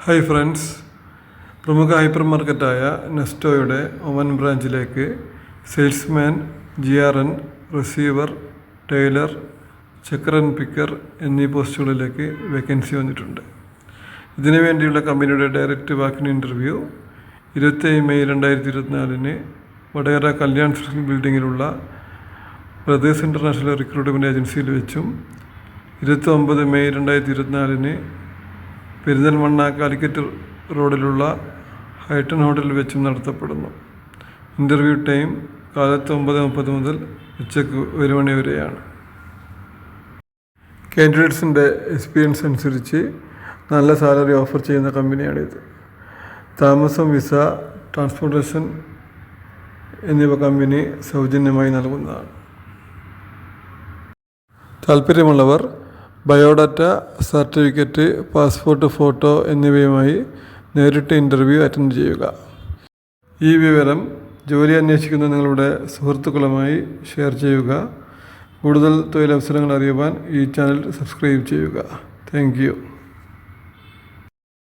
Hi friends പ്രമുഖ hyper മാർക്കറ്റായ നെസ്റ്റോയുടെ Oman ബ്രാഞ്ചിലേക്ക് salesman G R N receiver tailor checker and picker എന്നീ പോസ്റ്റുകളിലേക്ക് വേക്കൻസി വന്നിട്ടുണ്ട്. ഇതിനു വേണ്ടിയുള്ള കമ്പനിയുടെ ഡയറക്റ്റ് വാക്കിൻ ഇന്റർവ്യൂ ഇരുപത്തേഴ് മെയ് രണ്ടായിരത്തി ഇരുപത്തിനാലിന് വടകര കല്യാൺ സിൽക്ക് ബിൽഡിങ്ങിലുള്ള ബ്രദേഴ്സ് ഇന്റർനാഷണൽ റിക്രൂട്ട്മെന്റ് ഏജൻസിയിൽ വെച്ചും ഇരുപത്തി ഒമ്പത് മെയ് രണ്ടായിരത്തി ഇരുപത്തിനാലിന് പെരിന്തൽമണ്ണ കാലിക്കറ്റ് റോഡിലുള്ള ഹൈട്ടൺ ഹോട്ടലിൽ വെച്ചും നടത്തപ്പെടുന്നു. ഇന്റർവ്യൂ ടൈം കാലത്ത് ഒമ്പത് മുപ്പത് മുതൽ ഉച്ചയ്ക്ക് ഒരു മണി വരെയാണ്. കാൻഡിഡേറ്റ്സിന്റെ എക്സ്പീരിയൻസ് അനുസരിച്ച് നല്ല സാലറി ഓഫർ ചെയ്യുന്ന കമ്പനിയാണിത്. താമസം വിസ ട്രാൻസ്പോർട്ടേഷൻ എന്നിവ കമ്പനി സൗജന്യമായി നൽകുന്നതാണ്. താല്പര്യമുള്ളവർ ബയോഡാറ്റ സർട്ടിഫിക്കറ്റ് പാസ്പോർട്ട് ഫോട്ടോ എന്നിവയുമായി നേരിട്ട് ഇന്റർവ്യൂ അറ്റൻഡ് ചെയ്യുക. ഈ വിവരം ജോലി അന്വേഷിക്കുന്ന നിങ്ങളുടെ സുഹൃത്തുക്കളുമായി ഷെയർ ചെയ്യുക. കൂടുതൽ തൊഴിലവസരങ്ങൾ അറിയുവാൻ ഈ ചാനൽ സബ്സ്ക്രൈബ് ചെയ്യുക. താങ്ക്